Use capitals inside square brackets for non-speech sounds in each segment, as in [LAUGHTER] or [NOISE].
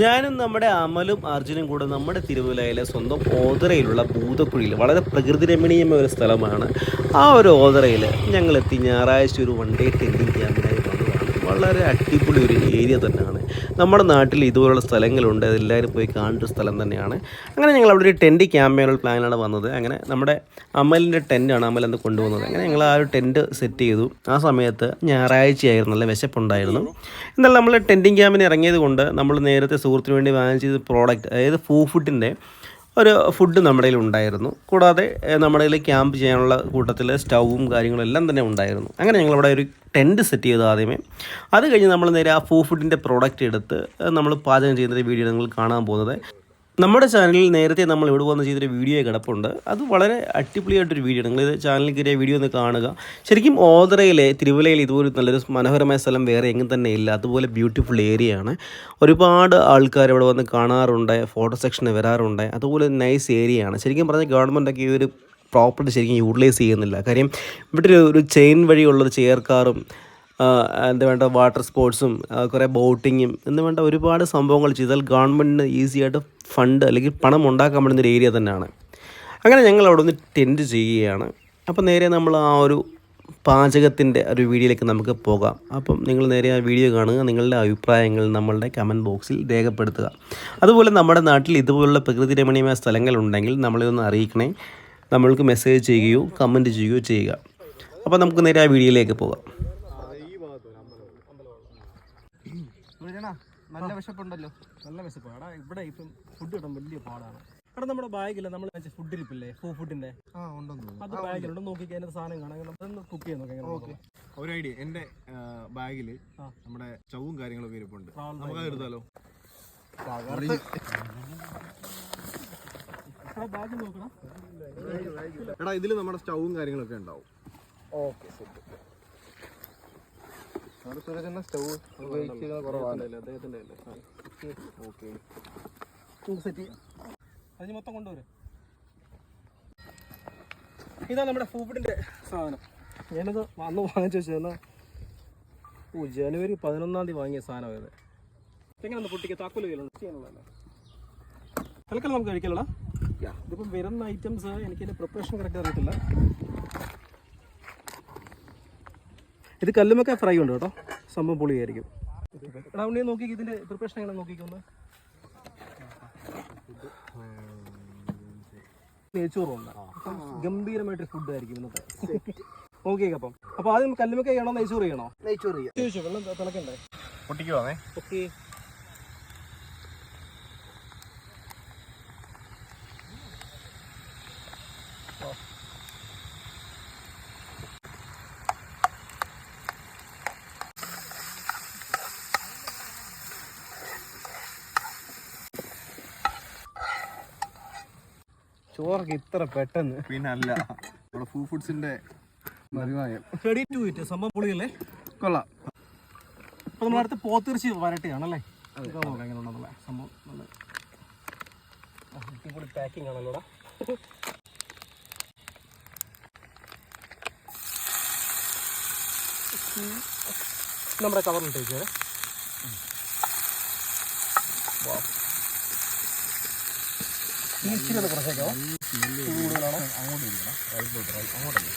ഞാനും നമ്മുടെ അമലും അർജുനും കൂടെ നമ്മുടെ തിരുവല്ലയിലെ സ്വന്തം ഓതറയിലുള്ള ഭൂതക്കുഴിയിൽ വളരെ പ്രകൃതി രമണീയമായ ഒരു സ്ഥലമാണ്. ആ ഒരു ഓതറയിൽ ഞങ്ങളെത്തി ഞായറാഴ്ച ഒരു വൺ ഡേ ടെന്റിങ് ക്യാമ്പിനായി വന്നതാണ് വളരെ അടിപൊളി ഒരു ഏരിയ തന്നെയാണ്. നമ്മുടെ നാട്ടിൽ ഇതുപോലുള്ള സ്ഥലങ്ങളുണ്ട്. അതെല്ലാവരും പോയി കാണേണ്ട സ്ഥലം തന്നെയാണ്. അങ്ങനെ ഞങ്ങൾ അവിടെ ഒരു ടെന്റ് ക്യാമ്പയിനുള്ള പ്ലാനാണ് വന്നത്. അങ്ങനെ നമ്മുടെ അമലിന്റെ ടെന്റാണ് അമൽ എന്ന് കൊണ്ടുവന്നത് അങ്ങനെ ഞങ്ങൾ ആ ഒരു ടെന്റ് സെറ്റ് ചെയ്തു. ആ സമയത്ത് ഞായറാഴ്ചയായിരുന്നു. നല്ല വിശപ്പുണ്ടായിരുന്നു. എന്നാൽ നമ്മൾ ടെന്റിങ് ക്യാമ്പിന് ഇറങ്ങിയത് കൊണ്ട് നമ്മൾ നേരത്തെ സുഹൃത്തിന് വേണ്ടി വാങ്ങിച്ചത് പ്രോഡക്റ്റ് അതായത് ഫൂ ഫുഡിന്റെ ഒരു ഫുഡ് നമ്മുടെ കയ്യിൽ ഉണ്ടായിരുന്നു. കൂടാതെ നമ്മുടെ കയ്യിൽ ക്യാമ്പ് ചെയ്യാനുള്ള കൂട്ടത്തിൽ സ്റ്റൗവും കാര്യങ്ങളും എല്ലാം തന്നെ ഉണ്ടായിരുന്നു. അങ്ങനെ ഞങ്ങൾ അവിടെ ഒരു ടെന്റ് സെറ്റ് ചെയ്തു ആദ്യമേ. അത് കഴിഞ്ഞ് നമ്മൾ നേരെ ആ ഫൂ ഫുഡിന്റെ പ്രോഡക്റ്റ് എടുത്ത് നമ്മൾ പാചകം ചെയ്യുന്ന വീഡിയോ നിങ്ങൾ കാണാൻ പോകുന്നത്. നമ്മുടെ ചാനലിൽ നേരത്തെ നമ്മൾ ഇവിടെ വന്ന് ചെയ്തൊരു വീഡിയോ കിടപ്പുണ്ട്. അത് വളരെ അടിപൊളിയായിട്ടൊരു വീഡിയോ നിങ്ങൾ ഇത് ചാനലിൽ കയറിയ വീഡിയോ ഒന്ന് കാണുക. ശരിക്കും ഓതറയിലെ തിരുവല്ലയിൽ ഇതുപോലെ നല്ലൊരു മനോഹരമായ സ്ഥലം വേറെ എങ്ങും തന്നെ ഇല്ല. അതുപോലെ ബ്യൂട്ടിഫുൾ ഏരിയ ആണ്. ഒരുപാട് ആൾക്കാർ ഇവിടെ വന്ന് കാണാറുണ്ട് ഫോട്ടോ സെക്ഷന് വരാറുണ്ട്. അതുപോലെ നൈസ് ഏരിയ ആണ്. ശരിക്കും പറഞ്ഞാൽ ഗവൺമെന്റൊക്കെ ഈ ഒരു പ്രോപ്പർട്ടി ശരിക്കും യൂട്ടിലൈസ് ചെയ്യുന്നില്ല. കാര്യം ഇവിടെ ഒരു- ചെയിൻ വഴിയുള്ളൊരു ചെയർക്കാറും കാറും എന്താ വേണ്ട വാട്ടർ സ്പോർട്സും കുറേ ബോട്ടിങ്ങും എന്ന് വേണ്ട ഒരുപാട് സംഭവങ്ങൾ ചെയ്താൽ ഗവൺമെന്റിന് ഈസി ആയിട്ട് ഫണ്ട് അല്ലെങ്കിൽ പണം ഉണ്ടാക്കാൻ പറ്റുന്ന ഒരു ഏരിയ തന്നെയാണ്. അങ്ങനെ ഞങ്ങൾ അവിടെ നിന്ന് ടെന്റ് ചെയ്യുകയാണ്. അപ്പോൾ നേരെ നമ്മൾ ആ ഒരു പാചകത്തിന്റെ ഒരു വീഡിയോയിലേക്ക് നമുക്ക് പോകാം. അപ്പം നിങ്ങൾ നേരെ ആ വീഡിയോ കാണുക നിങ്ങളുടെ അഭിപ്രായങ്ങൾ നമ്മളുടെ കമന്റ് ബോക്സിൽ രേഖപ്പെടുത്തുക. അതുപോലെ നമ്മുടെ നാട്ടിൽ ഇതുപോലുള്ള പ്രകൃതി രമണീയമായ സ്ഥലങ്ങളുണ്ടെങ്കിൽ നമ്മളെ ഒന്ന് അറിയിക്കണേ. നമ്മൾക്ക് മെസ്സേജ് ചെയ്യുകയോ കമന്റ് ചെയ്യുകയോ ചെയ്യുക. അപ്പോൾ നമുക്ക് നേരെ ആ വീഡിയോയിലേക്ക് പോകാം. നല്ല വിശപ്പുണ്ടല്ലോ. നല്ല വിശപ്പാണ് എടാ ഇവിടെ ഇപ്പം ഫുഡ് കിട്ടാൻ വലിയ പാടാണ്. എടാ നമ്മുടെ ബാഗില്ല നമ്മൾ ഫുഡ് ഇരിപ്പില്ലേ? ഫൂ ഫുഡിന്റെ അത് ബാഗിലുണ്ട്. നോക്കി അതിനകത്ത് സാധനം കാണാം അതൊന്ന് കുക്ക് ചെയ്യാൻ നോക്കാം ഓക്കെ. ഒരു ഐഡിയ. എന്റെ ബാഗിൽ. നമ്മുടെ ചവും കാര്യങ്ങളൊക്കെ ഇരിപ്പുണ്ട്. നമുക്ക് എടുത്താലോ ബാഗ് നോക്കണം. എടാ ഇതിൽ നമ്മുടെ സ്റ്റൗവും കാര്യങ്ങളൊക്കെ ഉണ്ടാവും. ഓക്കെ സ്റ്റവ് കുറവാണ്. അദ്ദേഹത്തിന്റെ ഓക്കെ സെറ്റ് ചെയ്യാം അതിന് മൊത്തം കൊണ്ടുവരും. ഇതാണ് നമ്മുടെ ഫുഡിന്റെ സാധനം. ഞാനത് അന്ന് വാങ്ങിച്ചു വെച്ചതെന്നാ ഓ ജനുവരി പതിനൊന്നാം തീയതി വാങ്ങിയ സാധനമായത് ഇത്. എങ്ങനെ പൊട്ടിക്ക്? താക്കോൽ കയ്യിലുണ്ട്. ചെയ്യാനുള്ളതല്ലേ? തൽക്കാലം നമുക്ക് കഴിക്കാനുള്ള ഇതിപ്പം വരുന്ന ഐറ്റംസ് എനിക്കതിന്റെ പ്രിപ്പറേഷൻ കറക്റ്റ് അറിയത്തില്ല. ഇത് കല്ലുമൊക്കെ ഫ്രൈ ഉണ്ട് കേട്ടോ. സംഭവം പൊളിയായിരിക്കും. എടാ ഉണ്ണി നോക്കി ഇതിന്റെ പ്രിപ്പറേഷൻ എങ്ങനെ നോക്കിക്കൊന്ന് നെയ്ച്ചോറുണ്ട്. അപ്പം ഗംഭീരമായിട്ട് ഫുഡ് ആയിരിക്കും ഇന്നത്തെ. ഓക്കെ അപ്പം. അപ്പൊ ആദ്യം കല്ലുമൊക്കെ ചെയ്യണോ നെയ്ച്ചോറ് ചെയ്യണോ? നെയ്ച്ചോറ് ചോദിച്ചു വെള്ളം തിളക്കണ്ടേ? പൊട്ടിക്കുവാണേ ഓക്കെ ചോറൊക്കെ ഇത്ര പെട്ടെന്ന്. പിന്നല്ല നമ്മുടെ ഫൂ ഫുഡ്സിന്റെ മരുമായം റെഡി ടു ഇറ്റ് സംഭവം പൊളിയല്ലേ? കൊള്ളാം. അപ്പൊ നമ്മൾ അടുത്ത് പോത്തിറച്ചി വരട്ടിയാണല്ലേ? സംഭവം. നല്ല അടിപൊളി പാക്കിംഗ് ആണല്ലോടാ. നമ്മുടെ കവറിലിട്ടേക്ക് ഇച്ചിരി ഒന്ന് കുറച്ചേക്കാവോ കൂടുതലാണോ? അങ്ങോട്ട് ഇരിക്കണം. റൈറ്റിലോട്ട് റൈറ്റ് അങ്ങോട്ടല്ല?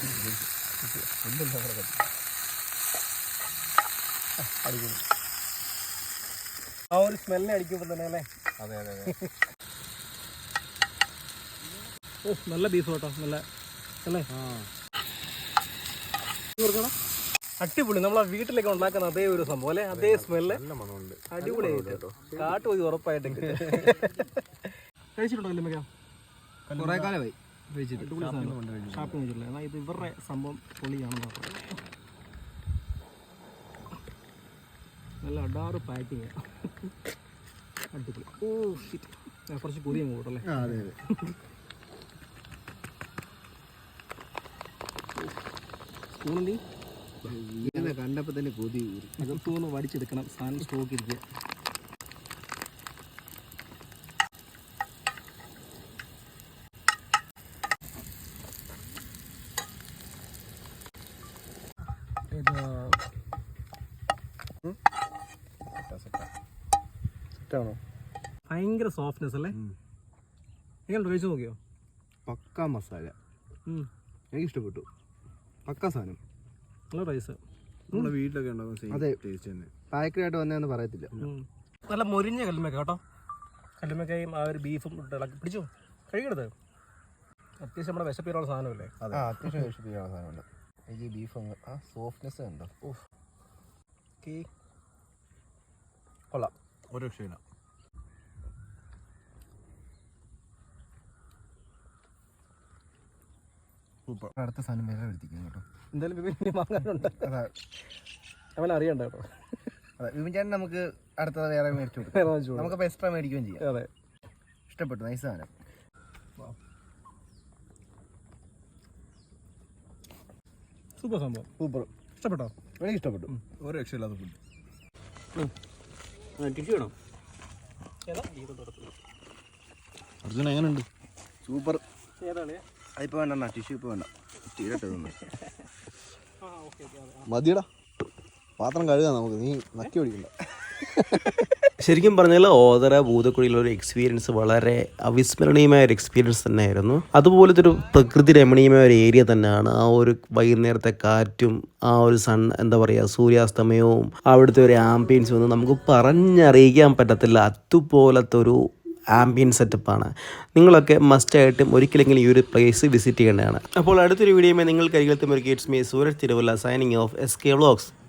അടിപൊളി. ആ ഒരു സ്മെല്ല് അടിക്കുമ്പോൾ തന്നെ അല്ലേ? അതെ അതെ അതെ. ഓ നല്ല ബീഫ് കേട്ടോ നല്ല അല്ലേ? ആ. അടിപൊളി. നമ്മൾ ആ വീട്ടിലൊക്കെ ഉണ്ടാക്കുന്ന അതേ ഒരു സംഭവം അല്ലേ? അതേ സ്മെല്ല് അടിപൊളിയായിട്ട്. കാട്ടുപോയി ഉറപ്പായിട്ട് [LAUGHS] കഴിച്ചിട്ടുണ്ടോ കല്ലുമ്മക്ക കുറേ കാലമായി അടിപൊളി സാധനം. ഷാപ്പിൽ കഴിച്ചിട്ടില്ല എന്നാൽ ഇത് ഇവരുടെ സംഭവം പൊളിയാണെന്ന് പറഞ്ഞു. നല്ല അടാറ് പാക്കിങ് അടിപൊളി. ഓ ഷിറ്റ് കുറച്ച് പുതിയ കൂട്ടല്ലേ അതെ അതെ. സ്പൂണിൽ ഇങ്ങനെ കണ്ടപ്പോ തന്നെ കൊതി ഊരി. അകത്തുനിന്ന് വടിച്ചെടുക്കണം. സാധനം സ്റ്റോക്ക് ഇരിക്കുക. സെറ്റാണോ ഭയങ്കര സോഫ്റ്റ്നെസ് അല്ലേ? നിങ്ങൾ കഴിച്ചു നോക്കിയോ? പക്ക മസാല. ഉം. എനിക്ക് ഇഷ്ടപ്പെട്ടു പക്ക സാധനം. നല്ല റൈസ് നമ്മുടെ വീട്ടിലൊക്കെ ഉണ്ടാകും അതെ. ടേസ്റ്റ് തന്നെ. പാക്കറ്റായിട്ട് വന്നതെന്ന് പറയത്തില്ല. നല്ല മൊരിഞ്ഞ കല്ലുമക്ക കേട്ടോ. കല്ലുമക്കയും ആ ഒരു ബീഫും ഇട്ട് ഇളക്കി. പിടിച്ചോ? കഴിക്കരുത് അത്യാവശ്യം നമ്മുടെ വിശപ്പിനുള്ള സാധനമല്ലേ? അത്യാവശ്യം ഇഷ്ടപ്പെടുന്ന സാധനമുണ്ട്. എനിക്ക് ബീഫ് അങ്ങ് ആ സോഫ്റ്റ്നെസ് ഉണ്ടോ? ഓക്കെ കൊള്ളാം. ഒരു രക്ഷയില്ല. സൂപ്പർ അടുത്ത സാധനം വേറെ എടുത്തിരിക്കുന്നു കേട്ടോ. എന്തായാലും വിപിൻ വാങ്ങാനുണ്ട്. അതാ. അവൻ അറിയണ്ട കേട്ടോ. അതെ വിപിൻ ചേട്ടൻ നമുക്ക് അടുത്തത് വേറെ മേടിച്ചു കൊടുക്കാം. നമുക്ക് എക്സ്ട്രാ മേടിക്കുകയും ചെയ്യാം. അതെ. ഇഷ്ടപ്പെട്ടു നൈസ് സാധനം. സൂപ്പർ സംഭവം. സൂപ്പർ. ഇഷ്ടപ്പെട്ടോ? എനിക്ക് ഇഷ്ടപ്പെട്ടു. ഒരു രക്ഷയില്ലാത്ത ഫുഡ് ടിഷ്യൂ വേണം? അർജുന എങ്ങനെയുണ്ട് സൂപ്പർ. ഏതാണ്? അതിപ്പോൾ വേണ്ട ടിഷ്യൂ ഇപ്പോൾ വേണ്ട. തീരട്ടെ ഇതൊന്നും. ആ ഓക്കെ ഓക്കെ അതെ മതിയടാ. പാത്രം കഴുകാം നമുക്ക് നീ നക്കി ഓടിക്കണ്ട. ശരിക്കും പറഞ്ഞാൽ ഓതറ ഭൂതക്കുഴിയിലെ ഒരു എക്സ്പീരിയൻസ് വളരെ അവിസ്മരണീയമായ ഒരു എക്സ്പീരിയൻസ് തന്നെയായിരുന്നു. അതുപോലത്തെ ഒരു പ്രകൃതി രമണീയമായ ഒരു ഏരിയ തന്നെയാണ് ആ ഒരു വൈകുന്നേരത്തെ കാറ്റും ആ ഒരു സൺ എന്താ പറയുക സൂര്യാസ്തമയവും അവിടുത്തെ ഒരു ആംബിയൻസും ഒന്നും നമുക്ക് പറഞ്ഞറിയിക്കാൻ പറ്റത്തില്ല. അതുപോലത്തെ ഒരു ആംബിയൻ സെറ്റപ്പാണ് നിങ്ങളൊക്കെ മസ്റ്റായിട്ടും ഒരിക്കലെങ്കിലും ഈ ഒരു പ്ലേസ് വിസിറ്റ് ചെയ്യേണ്ടതാണ്. അപ്പോൾ അടുത്തൊരു വീഡിയോയുമായി നിങ്ങൾ കരികളത്തും ഒരു ഗേറ്റ്സ് may Sooraj Thiruvalla signing off S K vlogs